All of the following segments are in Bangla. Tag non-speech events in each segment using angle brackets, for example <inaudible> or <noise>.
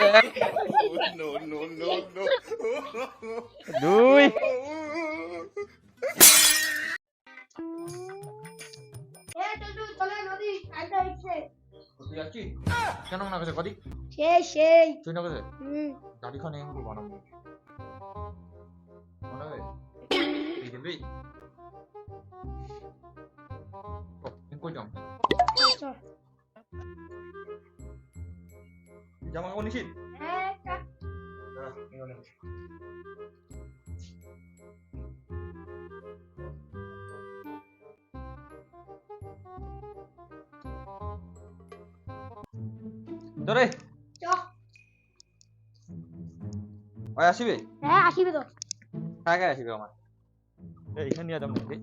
no, no, no, no. দুই। কেন মনে করছে কদি সেই সেই। তুই না করছে গাড়িখানে এগুলো বানাবো মনে হবে দিবি কই যাও জামা কাপড় নিশিত হ্যাঁ একটা ধরে ওই আসিবে হ্যাঁ আসিবে তো টাকা আসিবে আমার এইখানে নিয়ে যাব নাকি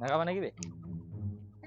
ঢাকা বানাই কিবে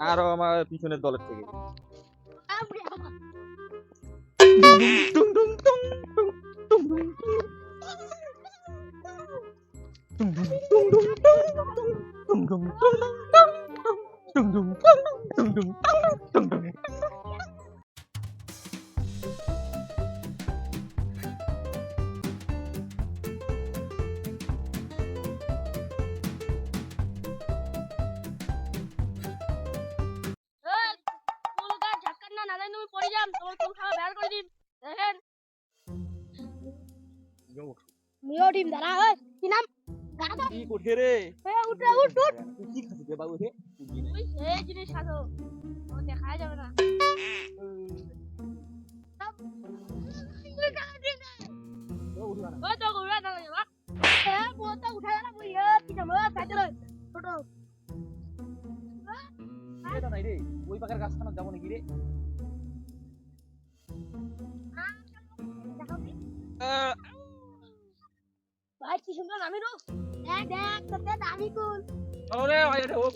আরে কোনো- কইছি আরো আমার পিছনের দলের থেকে আপনি টুং টুং টুং টুং টুং টুং টুং টুং টুং টুং টুং টুং মিও টিম দাঁড়া ওই কি নাম? কি গাছখানা যাব নাকি রে? আহ কি সুন্দর নামি রো দেখ দেখ তোতে দামি কুল চলো রে ভাই এটা হোক।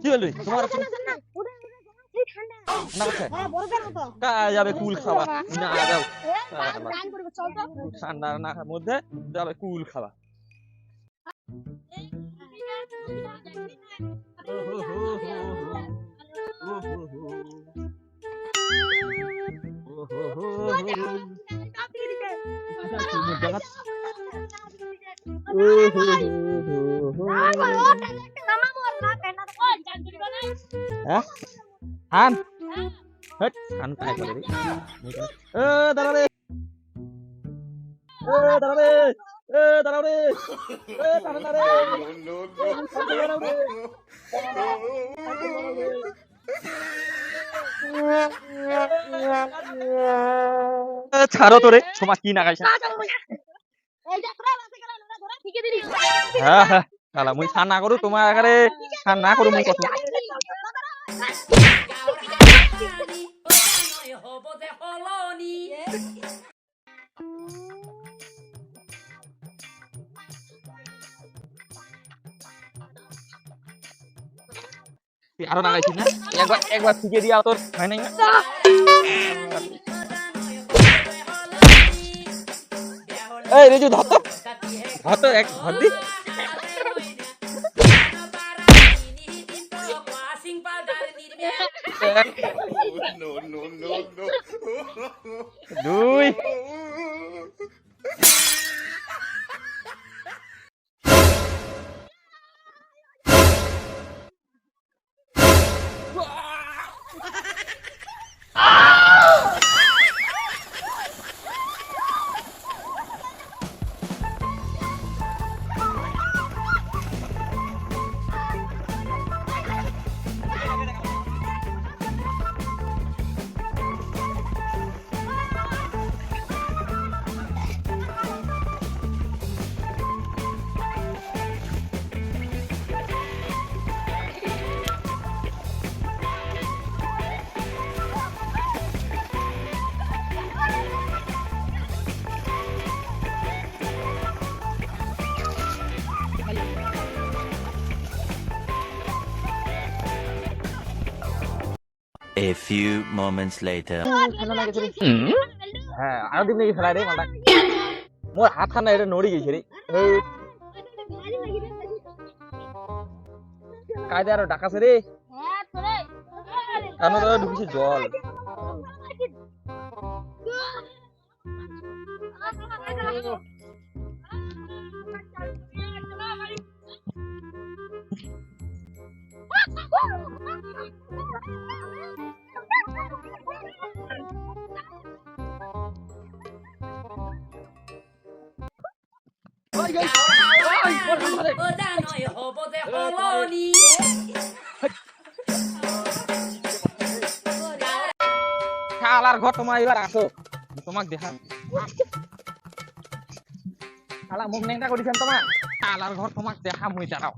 কি হলো তোমার ঠান্ডা করছে কা যাবে কুল খাওয়া। না যাও। ঠান্ডা না মধ্যে যাবে কুল খাওয়া। banget. Hah? Han. Hah, Eh, taruh deh. Eh, taruh deh. এ দাঁড়া রে। এ দাঁড়া না <laughs> রে। No, no, no, ছাড়ো তো রে। তোমার কি না খাইছা? হ্যাঁ হ্যাঁ মুই ছান না করু তোমার আগারে ছান না করু মুই কথা। হ'ব যে সলনি তুই আরও না না? একবার একবার শিখে দিয়া তোর, হয় নাই? এই, রেজু ধর ধর এক, ধর দি। A few moments later. রে হ্যাঁ আৰু দিম নেকি ফেলাই দেই মালটাক মোৰ হাত খান নাই নৰি গৈছে ৰে এই কাইদে আৰু ডাক আছে ৰে হ্যাঁ তোরে কাণত জল জানই হব যে সলনি শালার ঘর তোমার এবার আসো। তোমাক দেখা। শালা মুখ নেংটা করেছেন তোমার? শালার ঘর তোমাক দেখা মুই দাঁড়াও।